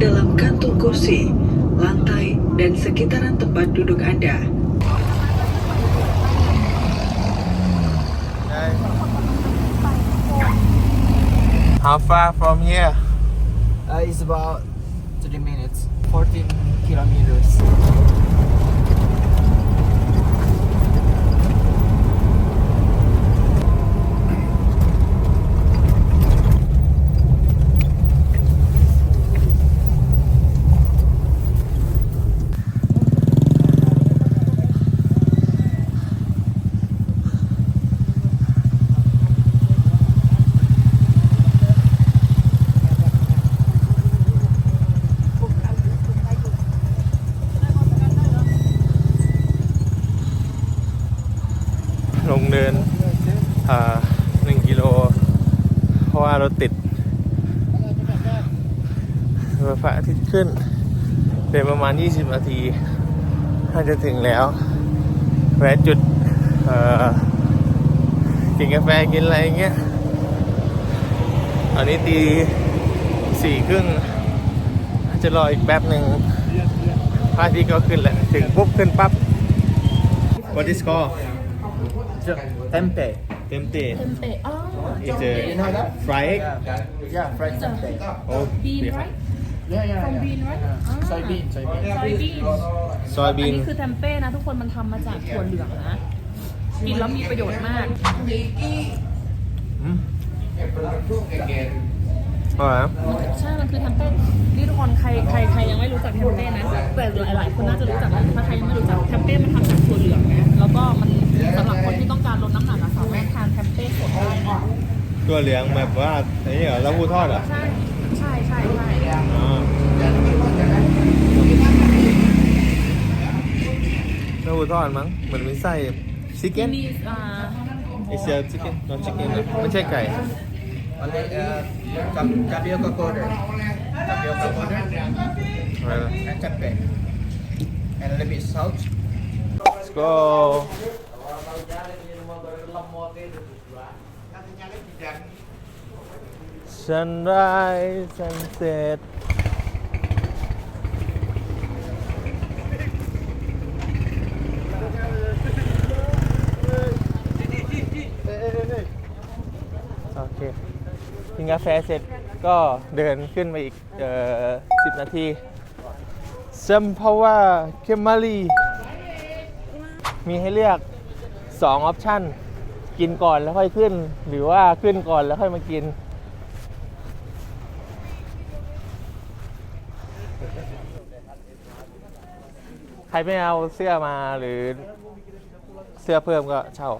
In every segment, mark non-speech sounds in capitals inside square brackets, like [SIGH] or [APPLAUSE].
dalam kantung kursi, lantai, dan sekitaran tempat duduk Anda. How far from here? Uh, it's about 30 minutes, 14 kilometers. พระอาทิตย์ขึ้น เป็นประมาณ 20 นาทีน่าจะถึงแล้วแวะจุดเอ่อกินกาแฟกินอะไรอย่างเงี้ยตอนนี้ตีสี่ครึ่งจะรออีกแป๊บหนึ่งพระอาทิตย์ก็ขึ้นแล้ว ถึงปุ๊บขึ้นปั๊บ What is called Tempe. Tempeh. Tempeh. Oh, It's You know a that? fried egg. Yeah, fried tempeh. Oh, bean yeah. right Yeah, yeah, from yeah. bean right อ่า Soybean, soybean. ซอยบีนอัน Soybean. นี้คือเทมเป้นะ ทุกคนมันทำมาจากถั่วเหลืองนะ กินแล้วมีประโยชน์มาก Mm. อร่อยนะใช่ มันคือเทมเป้นี่ทุกคนใครใครใครยังไม่รู้จักเทมเป้นะ แต่หลายๆคนน่าจะรู้จักนะถ้าใครยังไม่รู้จักเทมเป้มันทำจากถั่วเหลืองนะ แล้วก็มันสำหรับคนที่ต้องการลดน้ำหนักอะสามารถทานเทมเป้สดได้นะ ตัวเหลืองแบบว่าไอ้นี่เหรอเต้าหู้ทอดเหรอ ใช่ใช่ใช่ใช่อ๋อเต้าหู้ทอดมั้งเหมือนมีไส้ชิคเก้น มีอ่าอิเซียชิคเก้นนอนชิคเก้นไม่ใช่ไก่ Only uh, tap- tapioca powder. Tapioca powder อะไรนะ and tempeh. And a little bit salt. Let's go sunrise sunset โอเคกินกาแฟเสร็จก็เดินขึ้นไปอีกเอ่อ10นาทีซัมพาวาเคมารีมีให้เลือก2ออปชั่น กินก่อนแล้วค่อยขึ้น หรือว่าขึ้นก่อนแล้วค่อยมากิน ใครไม่เอาเสื้อมาหรือเสื้อเพิ่มก็เช่า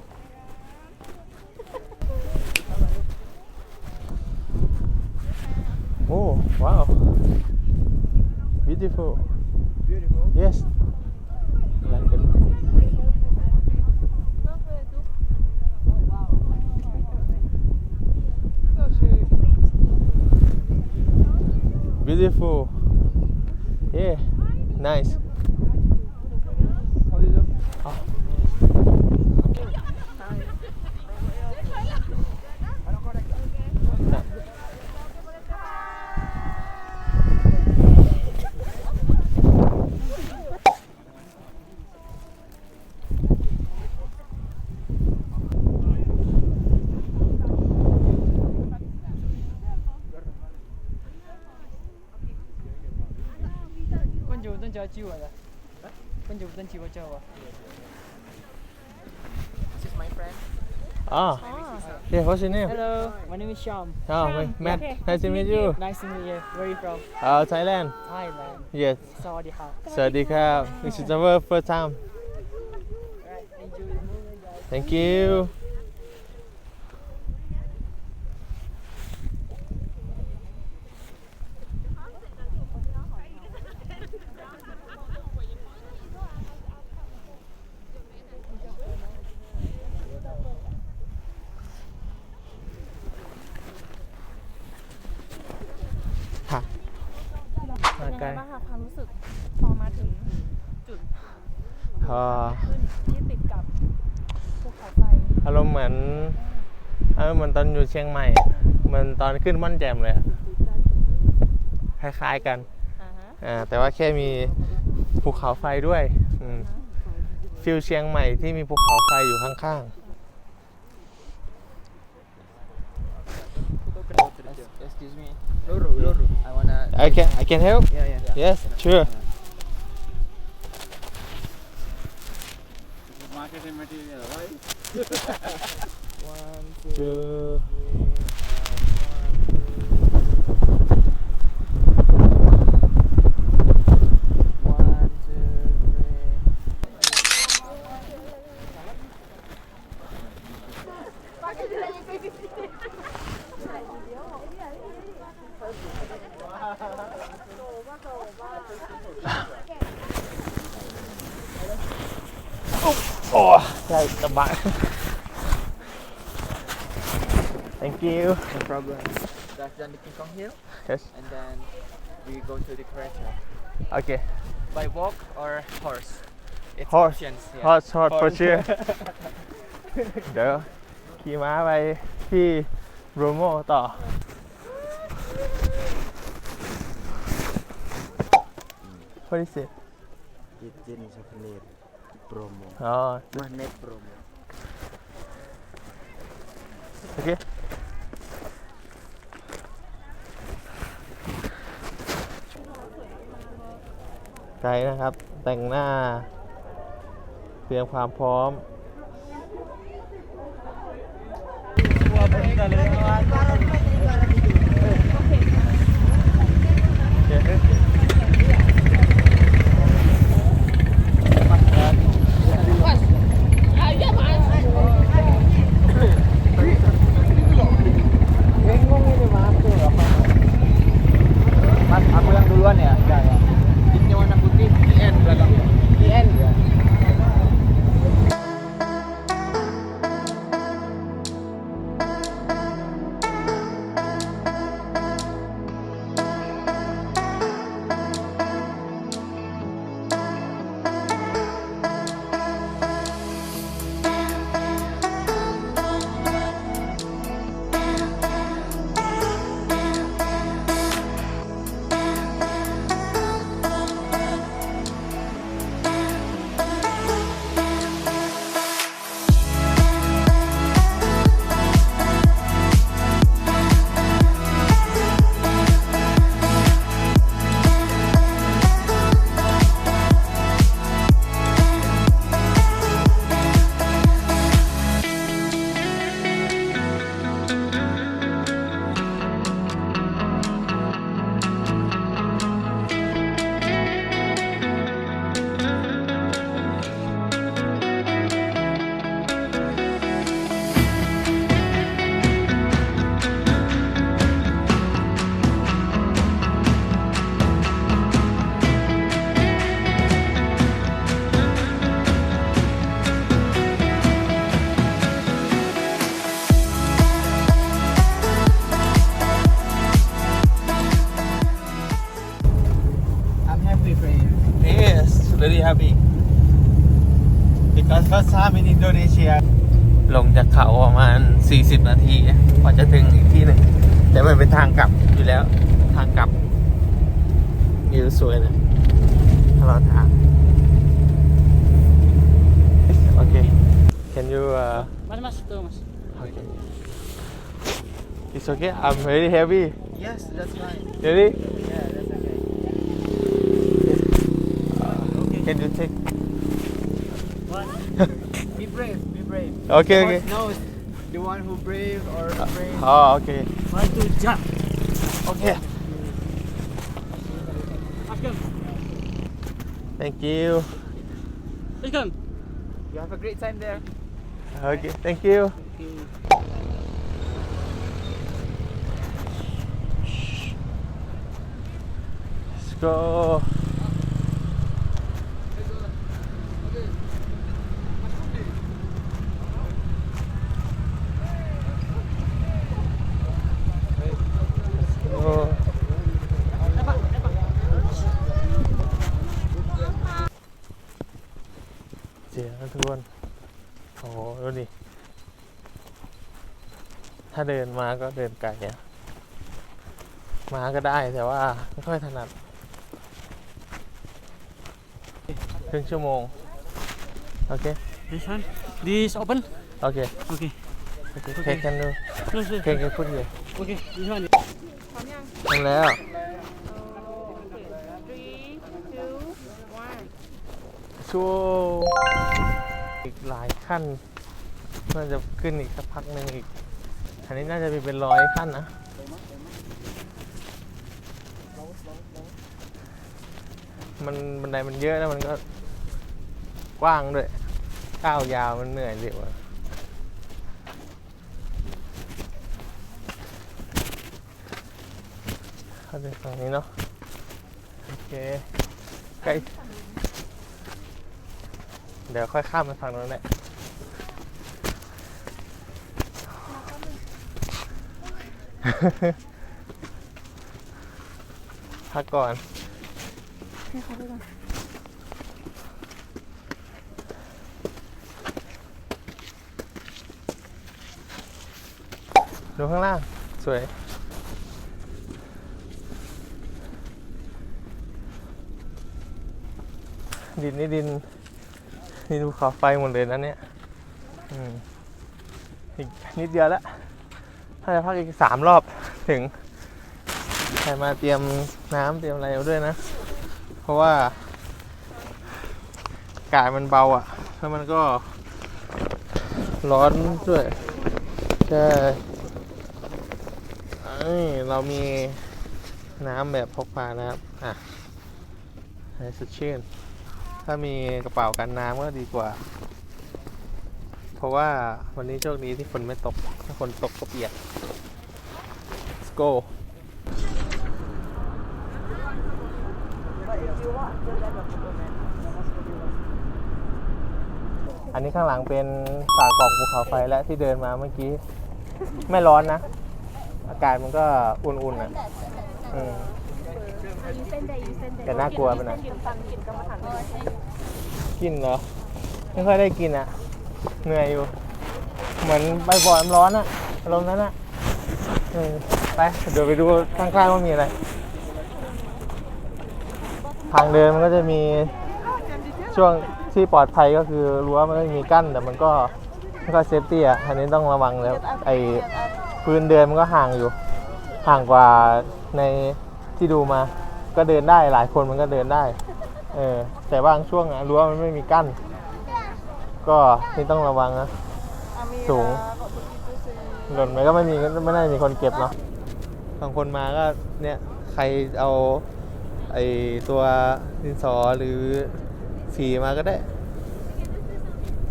Oh, wow. Beautiful. Beautiful? Yes. Beautiful. Yeah. Nice. is my friend. Ah. Yeah, what's your name? Hello, my name is Sham. Ah, Sham. Matt. Okay. Nice to meet you. Nice to meet you. Where are you from? Uh, Thailand. Thailand. Yes. Sawadee Arabia. Sawadee Arabia. This is our first time. Enjoy the moment, guys. Thank you. รู้สึกพอมาถึงจุดพอขึ้นที่ติดกับภูเขาไฟอารมณ์เหมือนอารมณ์เหมือนตอนอยู่เชียงใหม่อะเหมือนตอนขึ้นม่อนแจ่มเลยอะคล้ายๆกันออ่าแต่ว่าแค่มีภูเขาไฟด้วยอืมฟิลเชียงใหม่ที่มีภูเขาไฟอยู่ข้าง Excuse me. Loro, Loro. I wanna. ๆ I can I can help Yeah, yeah. yes sure [LAUGHS] One, two, Two. one, two, three. Oh, right, the back. Thank you. No problem. That's done the King Kong Hill, Yes. and then we go to the Crater. Okay. By walk or horse? It's Horse. options. Yeah. Hot hot for Horse. sure [LAUGHS] เดี๋ยวขี่ม้าไปที่โรโมต่อ What is it? It's jenis magnet Promo. อ๋อ Magnet promo. โอเคไกด์นะครับ แต่งหน้า เตรียมความพร้อม Mas, Because first time in Indonesia. ลงจากเขาประมาณ 40 นาทีกว่าจะถึงอีกที่หนึ่งแต่มันเป็นทางกลับอยู่แล้ว ทางกลับวิวสวยนะตลอดทาง โอเค can you uh, Mas, mas, tuh mas. okay it's okay I'm very heavy Yes, that's fine. ready Yeah, that's okay. can you take [LAUGHS] Be brave, be brave. okay The okay. knows the one who brave or ah, brave. oh okay. One, two, jump. okay. Let's thank you. Let's. You have a great time there. okay thank you. Let's go ถ้าเดินมาก็เดินไกลอะมาก็ได้แต่ว่าไม่ค่อยถนัดครึ่งชั่วโมง โอเค This one? This open? โอเค Okay. โอเคเค้กกันดู No, sir. เค้กกันพูดเลย Okay, this one. ทำแล้วชูอีกหลายขั้นน่าจะขึ้นอีกสักพักหนึ่งอีก อันนี้น่าจะมีเป็นร้อยขั้นนะมันบันไดมันเยอะแล้วมันก็กว้างด้วยก้าวยาวมันเหนื่อยเร็วอะเข้าไปฝั่งนี้เนาะโอเคใกล้เดี๋ยวค่อยข้ามไปฝั่งนู้นแหละ พักก่อนดูข้างล่าง สวย ดินนี่ดิน นี่ดูขอบไฟหมดเลยนะเนี่ย อืม อีกนิดเดียวแล้ว ถ้าจะพักอีกสามรอบถึง ใครมาเตรียมน้ำเตรียมอะไรด้วยนะ เพราะว่ากาศมันเบาอะ แล้วมันก็ร้อนด้วยใช่เอ้ยเรามีน้ำแบบพกพานะครับ อะให้สดชื่น ถ้ามีกระเป๋ากันน้ำก็ดีกว่า เพราะว่าวันนี้โชคดีที่ฝนไม่ตก ถ้าฝนตกก็เปียก Let's go อันนี้ข้างหลังเป็นป่ากองภูเขาไฟและที่เดินมาเมื่อกี้ ไม่ร้อนนะ อากาศมันก็อุ่นๆอะอืมแต่น่ากลัวไปหน่อยกินเหรอ ไม่ค่อยได้กินอะ เหนื่อยอยู่ เหมือนใบบ่อยมันร้อนอะอารมณ์นั้นอะเออไปเดี๋ยวไปดูข้างๆว่ามีอะไร ทางเดินมันก็จะมีช่วงที่ปลอดภัยก็คือรั้วมันก็มีกั้นแต่มันก็ไม่ค่อยเซฟตี้อะอันนี้ต้องระวังแล้ว ไอ้พื้นเดินมันก็ห่างอยู่ ห่างกว่าในที่ดูมา ก็เดินได้หลายคนมันก็เดินได้ เออแต่บางช่วงอะรั้วมันไม่มีกั้น ก็นี่ต้องระวังนะ สูง หล่นไปก็ไม่มีก็ไม่น่าจะมีคนเก็บเนาะบางคนมาก็เนี่ยใครเอาไอตัวดินสอหรือสีมาก็ได้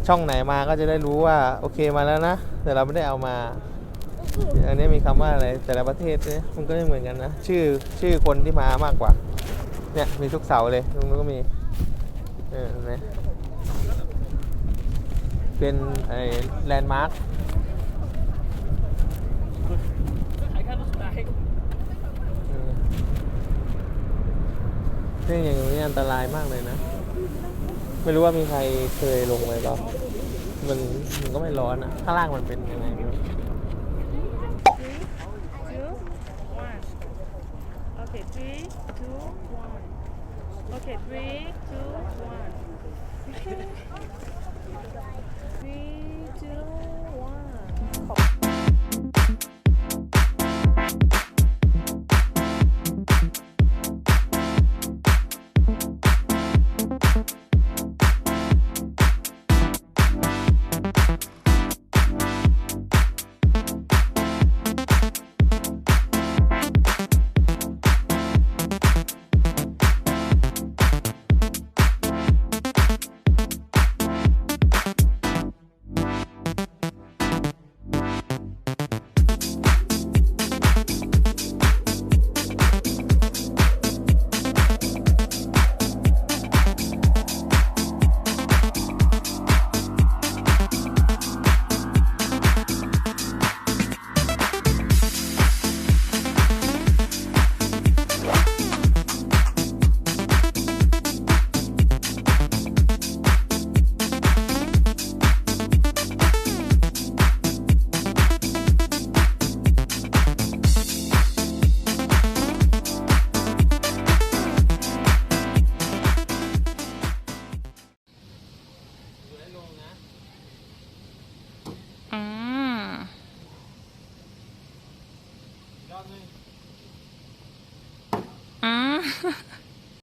ช่องไหนมาก็จะได้รู้ว่าโอเคมาแล้วนะ แต่เราไม่ได้เอามา อันนี้มีคำว่าอะไรแต่ละประเทศเนี่ยมันก็ไม่เหมือนกันนะ ชื่อชื่อคนที่มามากกว่า เนี่ยมีทุกเสาเลยตรงนู้นก็มี เออเห็นไหม เป็นไอ้แลนด์มาร์คนี่อย่างนี้อันตรายมากเลยนะ ไม่รู้ว่ามีใครเคยลงไปเปล่ามันมันก็ไม่ร้อนอะข้างล่างมันเป็นยังไงไม่รู้ Okay, three, two, one. Okay, three, two, one.